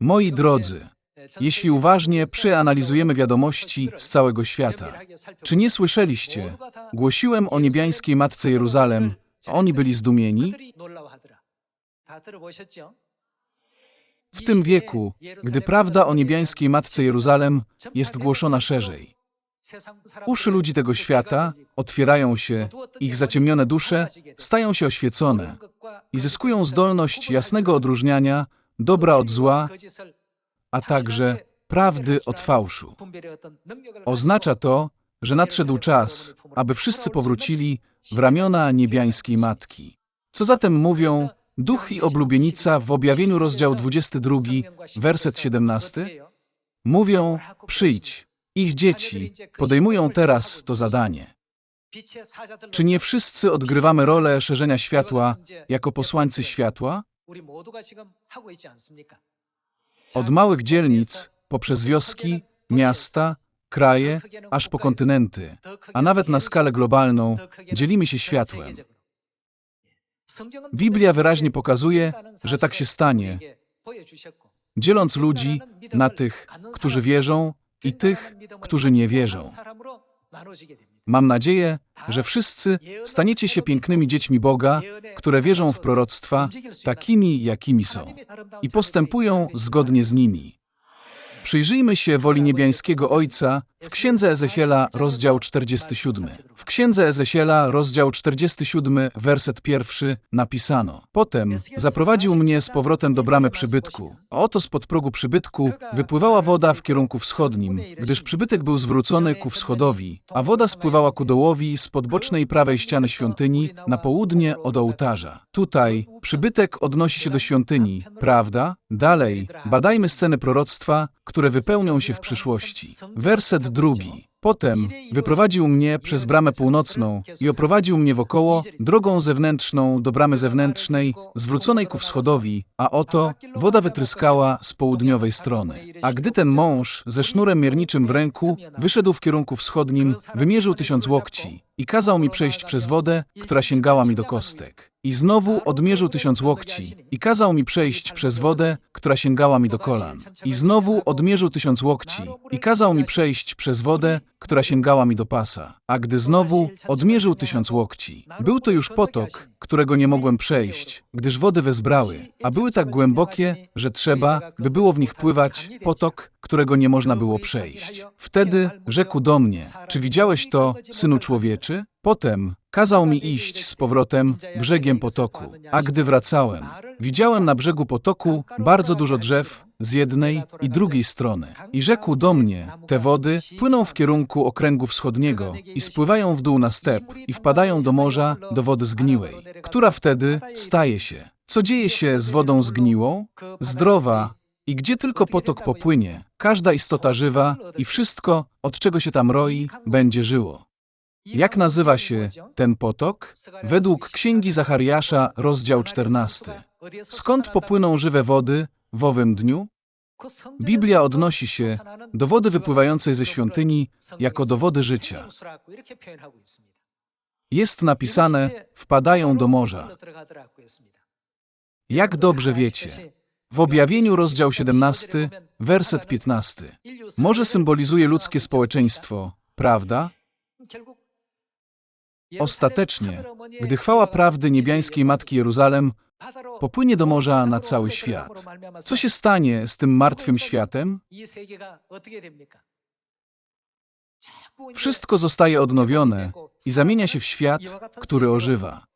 Moi drodzy, jeśli uważnie przeanalizujemy wiadomości z całego świata, czy nie słyszeliście? Głosiłem o niebiańskiej Matce Jeruzalem, a oni byli zdumieni? W tym wieku, gdy prawda o niebiańskiej Matce Jeruzalem jest głoszona szerzej, uszy ludzi tego świata otwierają się, ich zaciemnione dusze stają się oświecone i zyskują zdolność jasnego odróżniania dobra od zła, a także prawdy od fałszu. Oznacza to, że nadszedł czas, aby wszyscy powrócili w ramiona niebiańskiej Matki. Co zatem mówią Duch i oblubienica w objawieniu rozdział 22, werset 17? Mówią, przyjdź. Ich dzieci podejmują teraz to zadanie. Czy nie wszyscy odgrywamy rolę szerzenia światła jako posłańcy światła? Od małych dzielnic, poprzez wioski, miasta, kraje, aż po kontynenty, a nawet na skalę globalną, dzielimy się światłem. Biblia wyraźnie pokazuje, że tak się stanie, dzieląc ludzi na tych, którzy wierzą i tych, którzy nie wierzą. Mam nadzieję, że wszyscy staniecie się pięknymi dziećmi Boga, które wierzą w proroctwa, takimi, jakimi są, i postępują zgodnie z nimi. Przyjrzyjmy się woli niebiańskiego Ojca w Księdze Ezechiela, rozdział 47. W Księdze Ezechiela, rozdział 47, werset pierwszy, napisano Potem zaprowadził mnie z powrotem do bramy przybytku. Oto spod progu przybytku wypływała woda w kierunku wschodnim, gdyż przybytek był zwrócony ku wschodowi, a woda spływała ku dołowi spod bocznej prawej ściany świątyni na południe od ołtarza. Tutaj przybytek odnosi się do świątyni, prawda? Dalej, badajmy sceny proroctwa, które wypełnią się w przyszłości. Werset drugi. Potem wyprowadził mnie przez bramę północną i oprowadził mnie wokoło drogą zewnętrzną do bramy zewnętrznej, zwróconej ku wschodowi, a oto woda wytryskała z południowej strony. A gdy ten mąż ze sznurem mierniczym w ręku wyszedł w kierunku wschodnim, wymierzył tysiąc łokci i kazał mi przejść przez wodę, która sięgała mi do kostek. I znowu odmierzył tysiąc łokci i kazał mi przejść przez wodę, która sięgała mi do kolan. I znowu odmierzył tysiąc łokci i kazał mi przejść przez wodę, która sięgała mi do pasa. A gdy znowu odmierzył tysiąc łokci, był to już potok, którego nie mogłem przejść, gdyż wody wezbrały, a były tak głębokie, że trzeba, by było w nich pływać, potok, którego nie można było przejść. Wtedy rzekł do mnie, czy widziałeś to, synu człowieczy? Potem kazał mi iść z powrotem brzegiem potoku, a gdy wracałem, widziałem na brzegu potoku bardzo dużo drzew z jednej i drugiej strony. I rzekł do mnie, te wody płyną w kierunku okręgu wschodniego i spływają w dół na step i wpadają do morza, do wody zgniłej, która wtedy staje się. Co dzieje się z wodą zgniłą? Zdrowa, i gdzie tylko potok popłynie, każda istota żywa i wszystko, od czego się tam roi, będzie żyło. Jak nazywa się ten potok? Według Księgi Zachariasza, rozdział 14. Skąd popłyną żywe wody w owym dniu? Biblia odnosi się do wody wypływającej ze świątyni jako do wody życia. Jest napisane, wpadają do morza. Jak dobrze wiecie, w objawieniu rozdział 17, werset 15. Morze symbolizuje ludzkie społeczeństwo, prawda? Ostatecznie, gdy chwała prawdy niebiańskiej Matki Jeruzalem popłynie do morza na cały świat, co się stanie z tym martwym światem? Wszystko zostaje odnowione i zamienia się w świat, który ożywa.